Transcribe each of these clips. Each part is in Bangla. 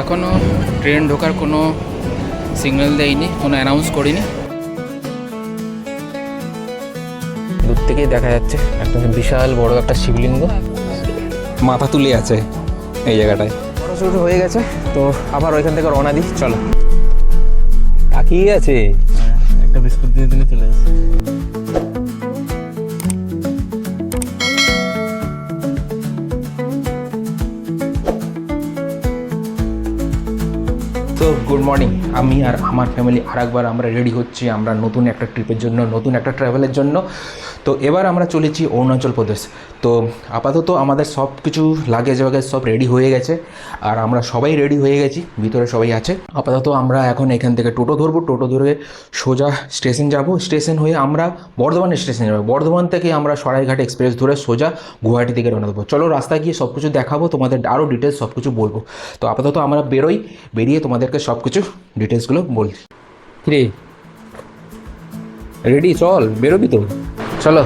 এখনও ট্রেন ঢোকার কোনো সিগন্যাল দেয়নি কোনো অ্যানাউন্স করিনি। দূর থেকেই দেখা যাচ্ছে একটা বিশাল বড় একটা শিবলিঙ্গ। মাথা তুলে আছে এই জায়গাটায়। ফটো হয়ে গেছে তো আবার ওইখান থেকে রওনা দিই চলো। তাকিয়ে আছে। একটা বিস্কুট দিয়ে দিলে চলে আসে তো গুড মর্নিং আমি আর আমার ফ্যামিলি আরেকবার আমরা রেডি হচ্ছি, আমরা নতুন একটা ট্রিপের জন্য, নতুন একটা ট্রাভেলের জন্য। তো এবার আমরা চলেছি অরুণাচল প্রদেশ। তো আপাতত আমাদের সব কিছু লাগেজ ওয়াগেজ সব রেডি হয়ে গেছে, আর আমরা সবাই রেডি হয়ে গেছি, ভিতরে সবাই আছে। আপাতত আমরা এখন এখান থেকে টোটো ধরবো, টোটো ধরে সোজা স্টেশন যাব। স্টেশন হয়ে আমরা বর্ধমান স্টেশন যাব। বর্ধমান থেকে আমরা সরাইঘাট এক্সপ্রেস ধরে সোজা গুয়াহাটি থেকে রওনা দেবো। চলো রাস্তায় গিয়ে সব কিছু দেখাবো, তোমাদের আরও ডিটেলস সব কিছু বলব। তো আপাতত আমরা বেরোই, বেরিয়ে তোমাদেরকে সব কিছু ডিটেলসগুলো বলছি। রে রেডি চল বেরোবি তো। চলো।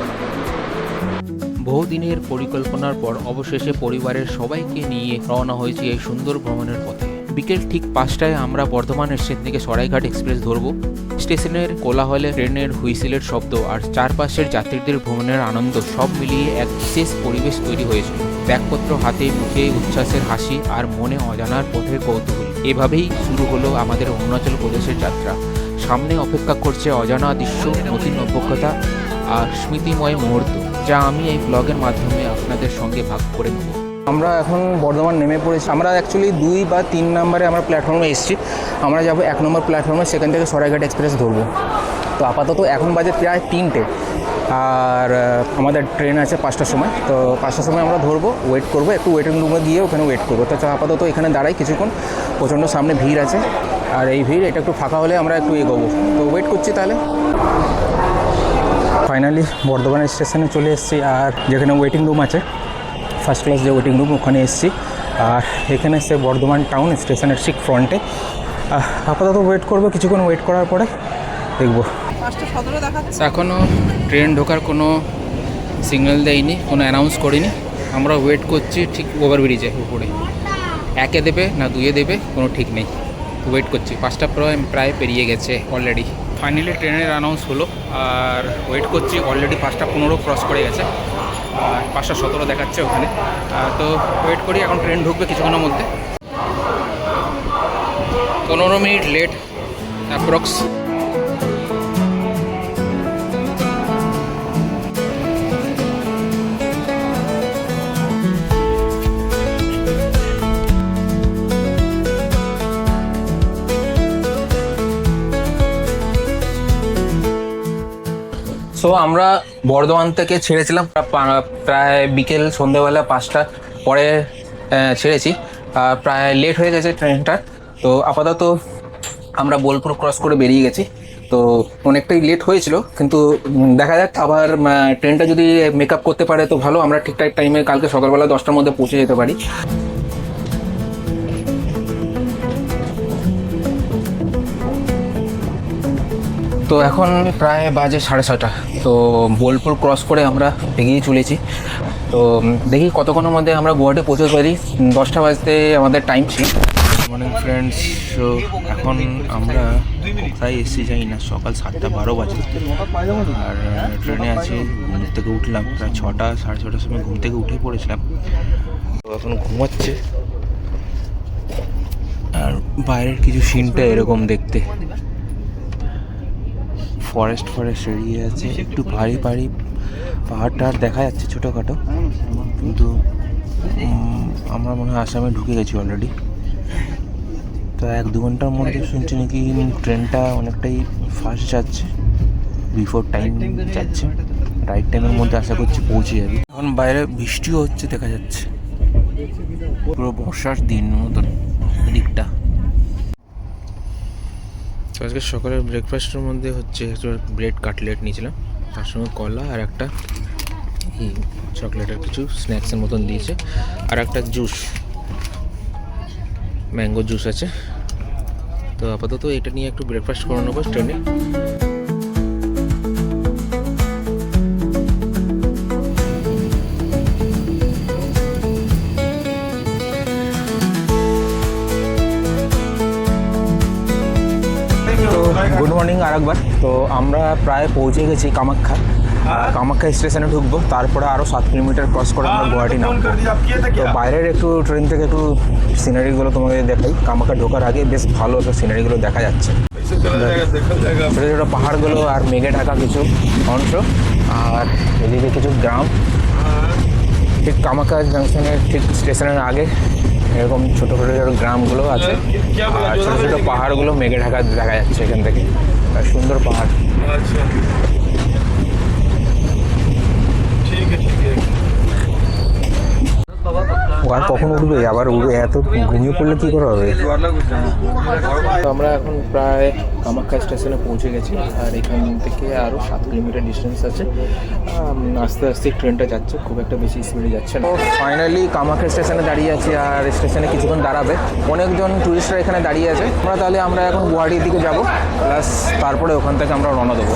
বহুদিনের পরিকল্পনার পর অবশেষে পরিবারের সবাইকে নিয়ে রওনা হয়েছি এই সুন্দর ভ্রমণের পথে। বিকেল ঠিক পাঁচটায় আমরা বর্ধমান স্টেশন থেকে সরাইঘাট এক্সপ্রেস ধরবো। স্টেশনের কোলাহলে ট্রেনের হুইসেলের শব্দ আর চারপাশের যাত্রীদের ভ্রমণের আনন্দ সব মিলিয়ে এক বিশেষ পরিবেশ তৈরি হয়েছে। ব্যাগপত্র হাতে মুখে উচ্ছ্বাসের হাসি আর মনে অজানার পথের কৌতূহল। এভাবেই শুরু হলো আমাদের অরুণাচল প্রদেশের যাত্রা। সামনে অপেক্ষা করছে অজানা দৃশ্য, নতুন অভিজ্ঞতা আর স্মৃতিময় মুহূর্ত, যা আমি এই ব্লগের মাধ্যমে আপনাদের সঙ্গে ভাগ করে নেব। আমরা এখন বর্ধমান নেমে পড়েছি। আমরা অ্যাকচুয়ালি দুই বা তিন নম্বরে আমরা প্ল্যাটফর্মে এসেছি। আমরা যাব এক নম্বর প্ল্যাটফর্মে সেখান থেকে সরাইঘাট এক্সপ্রেস ধরবো। তো আপাতত এখন বাজে প্রায় তিনটে। আর আমাদের ট্রেন আছে পাঁচটার সময়। তো পাঁচটার সময় আমরা ধরবো ওয়েট করব, একটু ওয়েটিং রুমে গিয়ে ওখানে ওয়েট করব। তো আপাতত এখানে দাঁড়াই কিছুক্ষণ, প্রচণ্ড সামনে ভিড় আছে। আর এই ভিড়, এটা একটু ফাঁকা হলে আমরা একটু এগোবো। তো ওয়েট করছি তাহলে। ফাইনালি বর্ধমান স্টেশনে চলে এসেছি, আর যেখানে ওয়েটিং রুম আছে ফার্স্ট ক্লাস যে ওয়েটিং রুম ওখানে এসেছি। আর এখানে সে বর্ধমান টাউন স্টেশনের ঠিক ফ্রন্টে আপাতত ওয়েট করব, কিছুক্ষণ ওয়েট করার পরে দেখব। এখনও ট্রেন ঢোকার কোনো সিগন্যাল দেয়নি, কোনো অ্যানাউন্স করিনি। আমরা ওয়েট করছি ঠিক ওভারব্রিজে উপরে। একে দেবে না দুয়ে দেবে, কোনো ঠিক নেই। ওয়েট করছি। পাঁচটা প্রায় প্রায় পেরিয়ে গেছে অলরেডি ফাইনালি ট্রেনের অ্যানাউন্স হলো, আর ওয়েট করছি অলরেডি পাঁচটা পনেরো ক্রস করে গেছে। আর পাঁচটা সতেরো দেখাচ্ছে ওখানে। তো ওয়েট করি, এখন ট্রেন ঢুকবে কিছুক্ষণের মধ্যে। পনেরো মিনিট লেট অ্যাপ্রক্স সো আমরা বর্ধমান থেকে ছেড়েছিলাম। প্রায় বিকেল সন্ধ্যেবেলা পাঁচটা পরে ছেড়েছি। প্রায় লেট হয়ে গেছে ট্রেনটা তো আপাতত আমরা বোলপুর ক্রস করে বেরিয়ে গেছি। তো অনেকটাই লেট হয়েছিল, কিন্তু দেখা যাক আবার ট্রেনটা যদি মেক করতে পারে তো ভালো। আমরা ঠিকঠাক টাইমে কালকে সকালবেলা দশটার মধ্যে পৌঁছে যেতে পারি। তো এখন প্রায় বাজে সাড়ে ছটা তো বোলপুর ক্রস করে আমরা এগিয়ে চলেছি। তো দেখি কতক্ষণের মধ্যে আমরা গুয়াহাটি পৌঁছতে পারি। দশটা বাজতে আমাদের টাইম ছিল মর্নিং ফ্রেন্ডস এখন আমরা কোথায় এসেছি যাই না। সকাল সাতটা বারো বাজে। আর ট্রেনে আছি, ঘুম থেকে উঠলাম। প্রায় ছটা, সাড়ে ছটার সময় ঘুম থেকে উঠে পড়েছিলাম। তো এখন ঘুমাচ্ছে। আর বাইরের কিছু সিনটা এরকম দেখতে। ফরেস্ট ফরেস্ট এরিয়া আছে। একটু ভারী ভারী পাহাড় টাহাড় দেখা যাচ্ছে ছোটোখাটো। কিন্তু আমরা মনে হয় আসামে ঢুকে গেছি অলরেডি তো এক দু ঘণ্টার মধ্যে শুনছি নাকি ট্রেনটা অনেকটাই ফাস্ট যাচ্ছে। বিফোর টাইম যাচ্ছে। রাইট টাইমের মধ্যে আশা করছি পৌঁছে যাবে। এখন বাইরে বৃষ্টিও হচ্ছে, দেখা যাচ্ছে। পুরো বর্ষার দিন মতন দিকটা তো আজকে সকালের ব্রেকফাস্টের মধ্যে হচ্ছে ব্রেড কাটলেট নিয়েছিলাম। তার সঙ্গে কলা আর একটা চকলেটের কিছু স্ন্যাক্সের মতন দিয়েছে। আর একটা জুস ম্যাঙ্গো জুস আছে। তো আপাতত এটা নিয়ে একটু ব্রেকফাস্ট করে নেব ট্রেনে মর্নিং আরেকবার তো আমরা প্রায় পৌঁছে গেছি কামাখ্যা। কামাখ্যা স্টেশনে ঢুকবো তারপরে আরও সাত কিলোমিটার ক্রস করে আমরা গুয়াহাটি নামবো। তো বাইরের একটু ট্রেন থেকে একটু সিনারিগুলো তোমাকে দেখাই। কামাখ্যা ঢোকার আগে বেশ ভালো তো সিনারিগুলো দেখা যাচ্ছে। ছোটো ছোটো পাহাড়গুলো আর মেঘে ঢাকা কিছু অংশ। আর এদিকে কিছু গ্রাম। ঠিক কামাখ্যা জাংশনের ঠিক স্টেশনের আগে এরকম ছোটো ছোটো ছোটো গ্রামগুলো আছে। আর ছোটো ছোটো পাহাড়গুলো মেঘে ঢাকা দেখা যাচ্ছে এখান থেকে। একটা সুন্দর পাহাড়। আচ্ছা। ঠিক আছে ঠিক আছে। আর কখন উঠবে? আবার উঠবে এত ঘুমিয়ে পড়লে কী করে হবে? আমরা এখন প্রায় কামাখ্যা স্টেশনে পৌঁছে গেছি আর এখান থেকে আরও সাত কিলোমিটার ডিস্টেন্স আছে। আস্তে আস্তে ট্রেনটা যাচ্ছে খুব একটা বেশি স্পিডে যাচ্ছে না। ফাইনালি কামাখ্যা স্টেশনে দাঁড়িয়ে আছি আর স্টেশনে কিছুক্ষণ দাঁড়াবে। অনেকজন টুরিস্টরা এখানে দাঁড়িয়ে আছে। আমরা তাহলে আমরা এখন গুয়াহাটির দিকে যাব প্লাস তারপরে ওখান থেকে আমরা রওনা দেবো।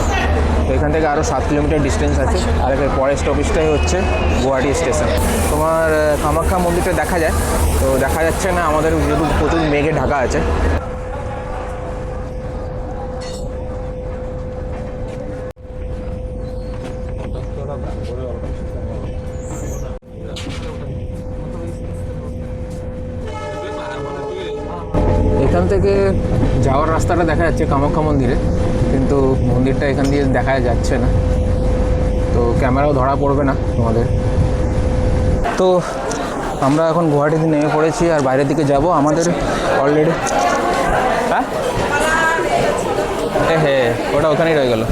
তো এখান থেকে আরও সাত কিলোমিটার ডিস্টেন্স আছে আর এর পরের স্টপেজটাই হচ্ছে গুয়াহাটি স্টেশন। তোমার কামাখ্যা মন্দিরটা দেখা যায়। তো দেখা যাচ্ছে না, আমাদের যেহেতু প্রচুর মেঘে ঢাকা আছে। এখান থেকে যাওয়ার রাস্তাটা দেখা যাচ্ছে কামাখ্যা মন্দিরে, কিন্তু মন্দিরটা এখান দিয়ে দেখা যাচ্ছে না। তো ক্যামেরাও ধরা পড়বে না তোমাদের। তো আমরা এখন গুয়াহাটিতে নেমে পড়েছি আর বাইরের দিকে যাব। আমাদের অলরেডি হ্যাঁ? ওটা ওখানেই রয়ে গেল।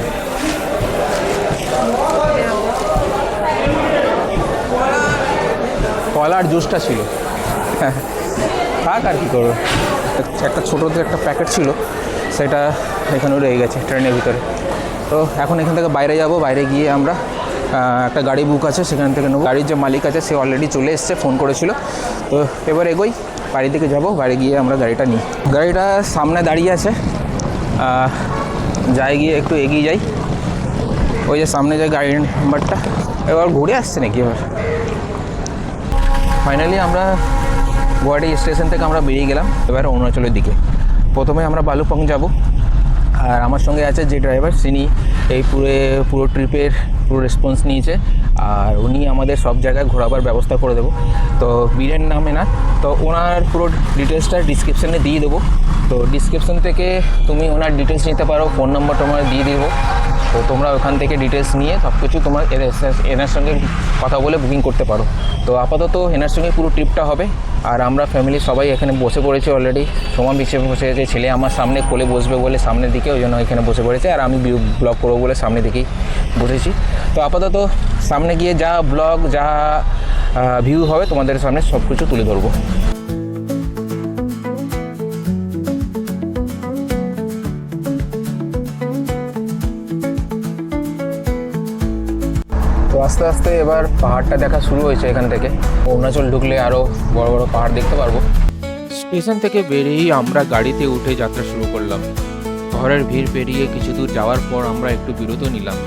কলার জুসটা ছিল। হ্যাঁ। থাক আর কি করব। একটা ছোটো যে একটা প্যাকেট ছিল, সেটা এখানে রয়ে গেছে ট্রেনের ভিতরে। তো এখন এখান থেকে বাইরে যাব, বাইরে গিয়ে আমরা একটা গাড়ি বুক আছে, সেখান থেকে নেব। গাড়ির যে মালিক আছে, সে অলরেডি চলে এসছে ফোন করেছিল। তো এবার এগোই, বাড়ি থেকে যাব, বাড়ি গিয়ে আমরা গাড়িটা নিই। গাড়িটা সামনে দাঁড়িয়ে আছে। যাই গিয়ে একটু এগিয়ে যাই। ওই যে সামনে যে গাড়ির নাম্বারটা এবার ঘুরে আসছে নাকি এবার? ফাইনালি আমরা গুয়াহাটি স্টেশন থেকে আমরা বেরিয়ে গেলাম, এবার অরুণাচলের দিকে। প্রথমে আমরা বালুপং যাব। আর আমার সঙ্গে আছে যে ড্রাইভার তিনি এই পুরো পুরো ট্রিপের পুরো রেসপন্স নিয়েছে আর উনি আমাদের সব জায়গায় ঘোরাবার ব্যবস্থা করে দেবো। তো বীরের নামে না তো ওনার পুরো ডিটেলসটা ডিসক্রিপশানে দিয়ে দেবো। তো ডিসক্রিপশন থেকে তুমি ওনার ডিটেলস নিতে পারো ফোন নাম্বার তোমার দিয়ে দেবো। তো তোমরা ওখান থেকে ডিটেলস নিয়ে সব কিছু তোমার এনার সঙ্গে কথা বলে বুকিং করতে পারো। তো আপাতত এনার সঙ্গে পুরো ট্রিপটা হবে। আর আমরা ফ্যামিলি সবাই এখানে বসে পড়েছি অলরেডি সমান বিছিয়ে বসে আছে, ছেলে আমার সামনে কোলে বসবে বলে সামনের দিকে, ওই জন্য এখানে বসে পড়েছে। আর আমি ব্লগ করব বলে সামনের দিকেই বসেছি। তো আপাতত সামনে গিয়ে যা ব্লগ যা ভিউ হবে, তোমাদের সামনে সব কিছু তুলে ধরবো। আস্তে আস্তে এবার পাহাড়টা দেখা শুরু হয়েছে এখান থেকে। অরুণাচল ঢুকলে আরও বড় বড় পাহাড় দেখতে পারব। স্টেশন থেকে বেরিয়েই আমরা গাড়িতে উঠে যাত্রা শুরু করলাম। শহরের ভিড় পেরিয়ে কিছু দূর যাওয়ার পর আমরা একটু বিরত নিলাম।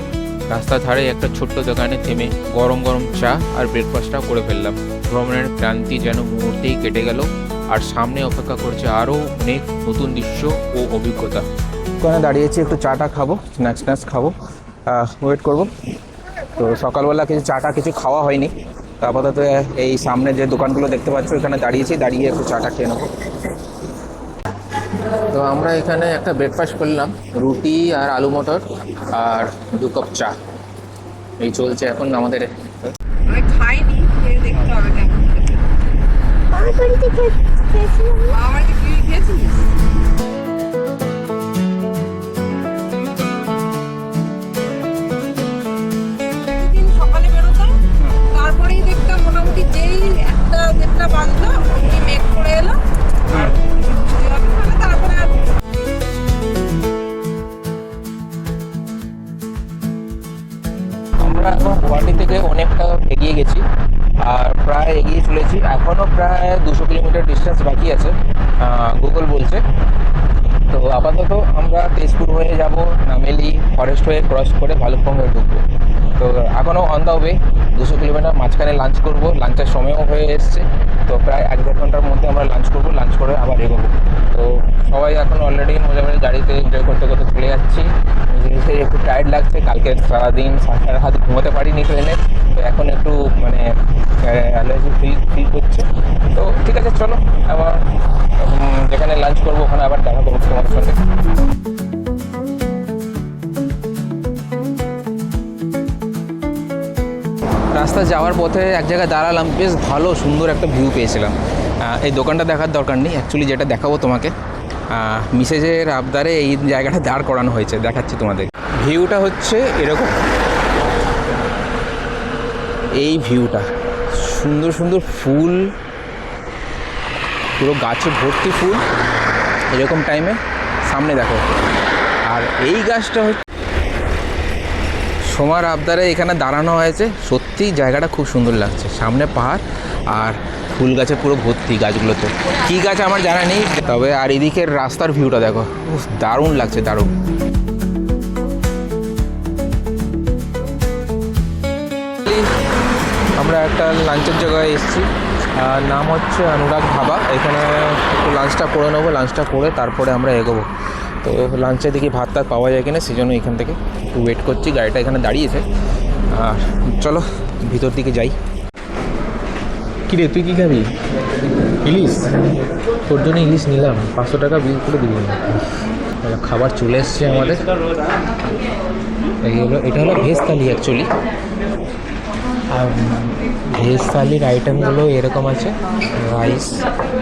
রাস্তার ধারে একটা ছোট্ট দোকানে থেমে গরম গরম চা আর ব্রেকফাস্টটা করে ফেললাম। ভ্রমণের ক্লান্তি যেন মুহূর্তেই কেটে গেল, আর সামনে অপেক্ষা করছে আরও অনেক নতুন দৃশ্য ও অভিজ্ঞতা। ওখানে দাঁড়িয়েছি, একটু চাটা খাব স্ন্যাক্স স্ন্যাক্স খাব। ওয়েট করব। তো সকালবেলা কিছু চাটা, কিছু খাওয়া হয়নি। আপাতত এই সামনে যে দোকানগুলো দেখতে পাচ্ছ এখানে দাঁড়িয়েছি, দাঁড়িয়ে একটু চাটা খেয়ে নেব। তো আমরা এখানে একটা ব্রেকফাস্ট করলাম রুটি আর আলু মটর আর দু কাপ চা। এই চলছে এখন আমাদের খাইনি দেখতে হবে সকালে বেরোতাম তারপরেই দেখতাম মোটামুটি যেই একটা দেড়টা বাজলো দুশো কিলোমিটার ডিস্টেন্স বাকি আছে। গুগল বলছে। তো আপাতত আমরা তেজপুর হয়ে যাব, নামেলি ফরেস্ট হয়ে ক্রস করে ভালুকপং হয়ে ঢুকবো তো এখনও অন দ্য ওয়ে দুশো কিলোমিটার মাঝখানে লাঞ্চ করব। লাঞ্চের সময়ও হয়ে এসছে। তো প্রায় এক দেড় ঘণ্টার মধ্যে আমরা লাঞ্চ করব লাঞ্চ করে আবার এগোবো। তো সবাই এখন অলরেডি মোটামুটি গাড়িতে এনজয় করতে করতে চলে যাচ্ছি। নিজে একটু টায়ার্ড লাগছে, কালকে সারাদিন সারা হাত ঘুমোতে পারিনি ট্রেনে তো এখন একটু মানে অ্যালার্জি ফিল ফিল করছে। তো ঠিক আছে, চলো, আবার যেখানে লাঞ্চ করব, ওখানে আবার দেখা করব তোমাদের সঙ্গে। রাস্তা যাওয়ার পথে এক জায়গায় দাঁড়ালাম, বেশ ভালো সুন্দর একটা ভিউ পেয়েছিলাম। এই দোকানটা দেখার দরকার নেই অ্যাকচুয়ালি যেটা দেখাবো তোমাকে। মিসেজের আবদারে এই জায়গাটা দাঁড় করানো হয়েছে, দেখাচ্ছি তোমাদের। ভিউটা হচ্ছে এরকম। এই ভিউটা, সুন্দর সুন্দর ফুল, পুরো গাছে ভর্তি ফুল, এরকম টাইমে সামনে দেখো। আর এই গাছটা হচ্ছে সোমার আবদারে এখানে দাঁড়ানো হয়েছে। সত্যি জায়গাটা খুব সুন্দর লাগছে, সামনে পাহাড় আর ফুল গাছে পুরো ভর্তি গাছগুলোতে। কী গাছ আমার জানা নেই, তবে আর এদিকের রাস্তার ভিউটা দেখো। দারুণ লাগছে, দারুণ। আমরা একটা লাঞ্চের জায়গায় এসেছি। নাম হচ্ছে অনুরাগ ধাবা এখানে একটু লাঞ্চটা করে নেব, লাঞ্চটা করে তারপরে আমরা এগোবো। তো লাঞ্চে দেখি ভাত টাত পাওয়া যায় কিনা সেই জন্য এখান থেকে একটু ওয়েট করছি, গাড়িটা এখানে দাঁড়িয়েছে। আর চলো, ভিতর দিকে যাই। কিরে, তুই কী খাবি? ইলিশ? তোর জন্য ইলিশ নিলাম, পাঁচশো টাকা বিল করে দিবি। খাবার চলে এসছে আমাদের। এটা হলো ভেজ থালি অ্যাকচুয়ালি আর ভেজ থালির আইটেমগুলো এরকম আছে। রাইস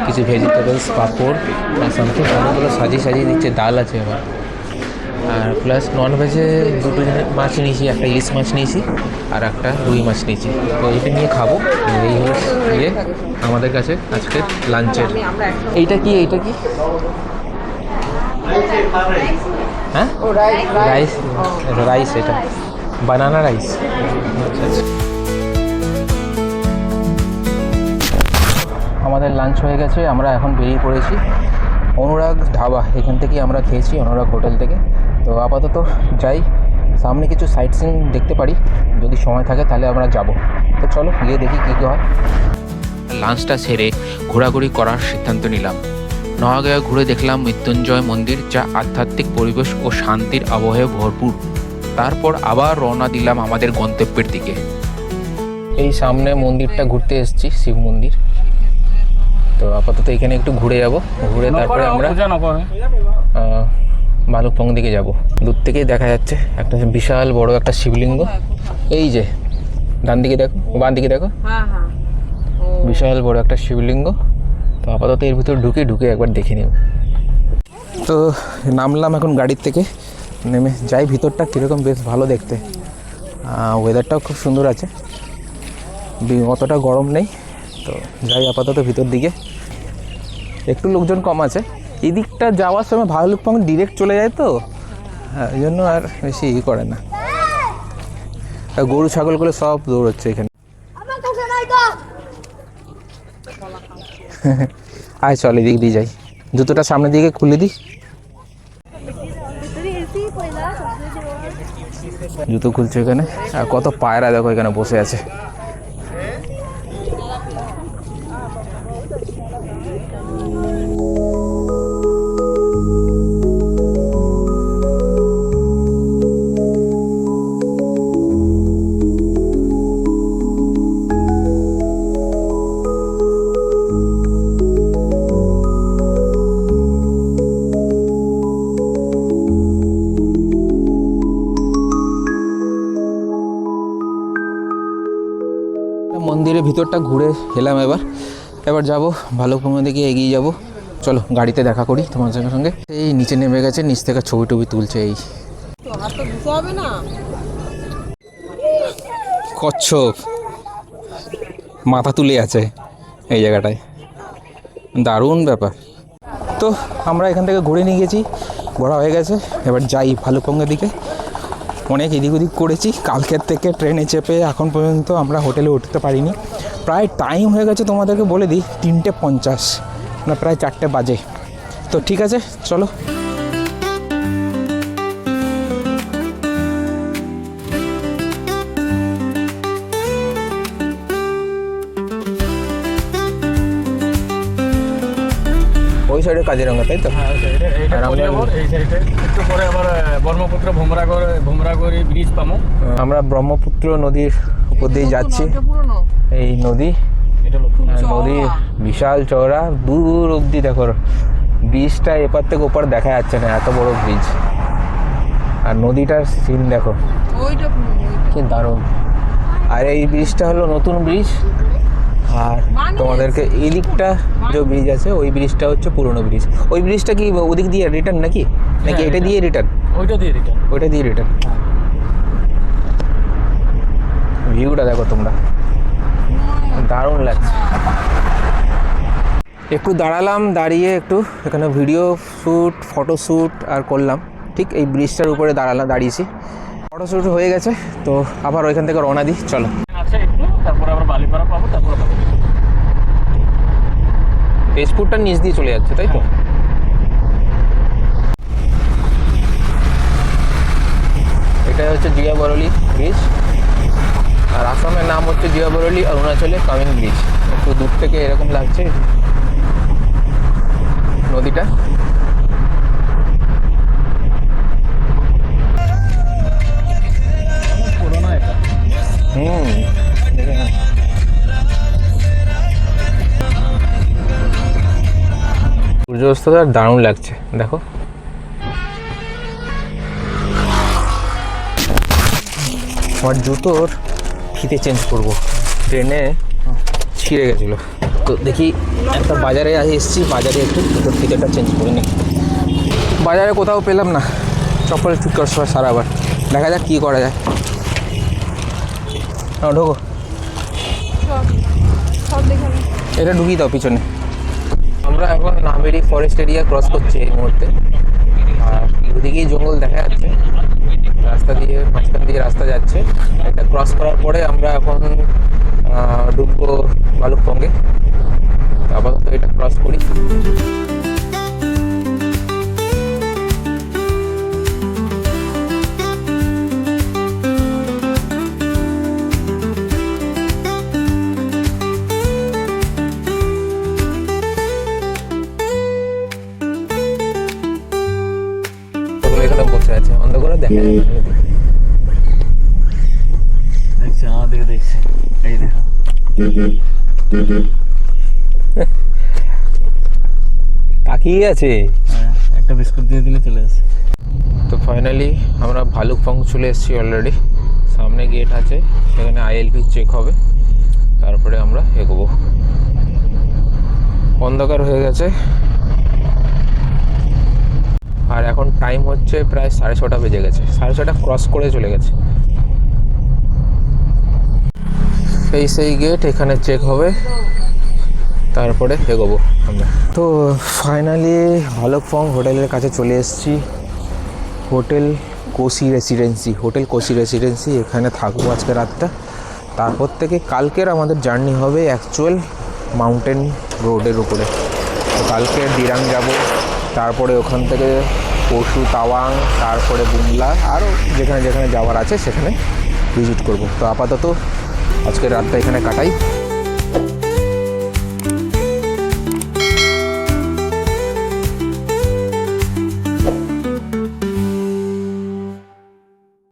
কিছু ভেজিটেবলস পাঁপড় আর সামথিং অনেকগুলো সাজিয়ে সাজিয়ে দিচ্ছে, ডাল আছে আবার। আর প্লাস নন ভেজে দুটো মাছ নিয়েছি, একটা ইলিশ মাছ নিয়েছি আর একটা রুই মাছ নিয়েছি। তো এটা নিয়ে খাব। এই ইয়ে আমাদের কাছে আজকে লাঞ্চের। এইটা কি এইটা কি? হ্যাঁ? রাইস রাইস এটা। বানানা রাইস আমাদের লাঞ্চ হয়ে গেছে, আমরা এখন বেরিয়ে পড়েছি। অনুরাগ ধাবা, এখান থেকেই আমরা খেয়েছি, অনুরাগ হোটেল থেকে। তো আপাতত যাই। সামনে কিছু সাইট সিন দেখতে পারি। যদি সময় থাকে তাহলে আমরা যাব। তো চলো গিয়ে দেখি কী কী হয়। লাঞ্চটা সেরে ঘোরাঘুরি করার সিদ্ধান্ত নিলাম। নয়াগয়া ঘুরে দেখলাম মৃত্যুঞ্জয় মন্দির যা আধ্যাত্মিক পরিবেশ ও শান্তির আবহে ভরপুর। তারপর আবার রওনা দিলাম আমাদের গন্তব্যের দিকে। এই সামনে মন্দিরটা ঘুরতে এসেছি শিব মন্দির। তো আপাতত এখানে একটু ঘুরে যাব। ঘুরে তারপরে আমরা ভালুকপং দিকে যাব। দূর থেকেই দেখা যাচ্ছে একটা বিশাল বড় একটা শিবলিঙ্গ। এই যে ডান দিকে দেখো বাম দিকে দেখো। হ্যাঁ হ্যাঁ। বিশাল বড় একটা শিবলিঙ্গ। তো আপাতত এর ভিতর ঢুকে ঢুকে একবার দেখে নিব। তো নামলাম এখন গাড়ির থেকে। নেমে যাই ভিতরটা কীরকম বেশ ভালো দেখতে। ওয়েদারটাও খুব সুন্দর আছে। বি- অতটা গরম নেই। তো যাই আপাতত ভিতর দিকে। একটু লোকজন কম আছে। এদিকটা যাওয়ার সময় ভালুকপং ডিরেক্ট চলে যায় তো? হ্যাঁ, ওই জন্য আর বেশি ই করে না। আর গরু ছাগলগুলো সব দৌড়চ্ছে এখানে। আয় চল এদিক দিয়ে যাই। জুতোটা সামনের দিকে খুলে পয়লা জুতো খুলছে এখানে। আর কত পায়রা দেখো এখানে বসে আছে। মন্দিরের ভিতরটা ঘুরে এলাম এবার। এবার যাব ভালুকপুঙ্গের দিকে এগিয়ে যাব। চলো, গাড়িতে দেখা করি তোমার সঙ্গে সঙ্গে। এই নিচে নেমে গেছে, নিচ থেকে ছবি টবি তুলছে এই। কচ্ছপ। মাথা তুলে আছে এই জায়গাটায়। দারুণ ব্যাপার। তো, আমরা এখান থেকে ঘুরে নিয়ে গেছি, ঘোরা হয়ে গেছে। এবার যাই ভালুকপঙ্গের দিকে। অনেক এদিক ওদিক করেছি। কালকের থেকে ট্রেনে চেপে এখন পর্যন্ত আমরা হোটেলে উঠতে পারিনি। প্রায় টাইম হয়ে গেছে তোমাদেরকে বলে দিই, তিনটে পঞ্চাশ না, প্রায় চারটে বাজে। তো ঠিক আছে, চলো। সাইডে কাজিরঙ্গা তাই তো? হ্যাঁ ব্রহ্মপুত্র ভোমরাগড় ব্রিজ পামো। আমরা ব্রহ্মপুত্র নদীর উপর দিয়ে যাচ্ছি। এই নদী। নদী। বিশাল চওড়া। দূর অব্দি দেখো ব্রিজটা এপার থেকে ওপার দেখা যাচ্ছে না এত বড় ব্রিজ আর নদীটার সিন দেখো। কি দারুণ। আর এই ব্রিজটা হলো নতুন ব্রিজ আর তোমাদেরকে এই দিকটা যে ব্রিজ আছে ওই ব্রিজটা হচ্ছে পুরনো ব্রিজ ওই ব্রিজটা কি ওদিক দিয়ে রিটার্ন নাকি? নাকি হ্যাঁ, এটা এটা। দিয়ে রিটার্ন ওইটা দিয়ে রিটার্ন ওইটা দিয়ে রিটার্ন ভিউটা দেখো তোমরা। দারুণ লাগছে। একটু দাঁড়ালাম দাঁড়িয়ে একটু এখানে ভিডিও শ্যুট ফটো শ্যুট আর করলাম। ঠিক এই ব্রিজটার উপরে দাঁড়ালাম দাঁড়িয়েছি। ফটো শ্যুট হয়ে গেছে তো আবার ওইখান থেকে রওনা দিই চলো আছে একটু তারপরে আবার বালিপাড়া পাবো তারপরে পাবো তেজপুরটা নিচ দিয়ে চলে যাচ্ছে তাই তো? এটা হচ্ছে জিয়া বরলি ব্রিজ আর আসামের নাম হচ্ছে জিয়া বরলি অরুণাচলে কামিং ব্রিজ একটু দূর থেকে এরকম লাগছে। নদীটা। হুম সূর্যাস্তটা দারুণ লাগছে দেখো। আমার জুতোর ফিতে চেঞ্জ করব। ট্রেনে ছিঁড়ে গেছিল। তো দেখি একটা বাজারে এসেছি বাজারে একটু জুতোর ফিতেটা চেঞ্জ করে নিই। বাজারে কোথাও পেলাম না চপ্পল ঠিক করার সময় সারা আবার দেখা যাক কী করা যায়। না ঢোকো। এটা ঢুকিয়ে দাও পিছনে। আমরা এখন নামেরি ফরেস্ট এরিয়া ক্রস করছি এই মুহূর্তে। আর দুদিকেই জঙ্গল দেখা যাচ্ছে। রাস্তা দিয়ে মাঝখান দিয়ে রাস্তা যাচ্ছে। এটা ক্রস করার পরে আমরা এখন আহ, ঢুকবো ভালুকপঙ্গে আপাতত এটা ক্রস করি। দেখছি আমার দিকে এই দেখো তাকিয়ে আছে? হ্যাঁ, একটা বিস্কুট দিয়ে দিলে চলে আসে। তো ফাইনালি আমরা ভালুকপং চলে এসেছি অলরেডি সামনে গেট আছে সেখানে আইএলপি চেক হবে। তারপরে আমরা এগোবো। অন্ধকার হয়ে গেছে। আর এখন টাইম হচ্ছে প্রায় সাড়ে ছটা বেজে গেছে। সাড়ে ছটা ক্রস করে চলে গেছে। এই সেই গেট এখানে চেক হবে। তারপরে এগোবো আমরা। তো ফাইনালি ভালুকপং হোটেলের কাছে চলে এসেছি। Hotel Kosi residency hotel Kosi residency এখানে থাকব আজকে রাতটা। তারপর থেকে কালকের আমাদের জার্নি হবে অ্যাকচুয়াল মাউন্টেন রোডের উপরে। কালকে দিরাং যাব। তারপরে ওখান থেকে পশু, তাওয়াং, তারপরে বুমলা আরও যেখানে যেখানে যাওয়ার আছে সেখানে ভিজিট করব। তো আপাতত আজকে রাতটা এখানে কাটাই।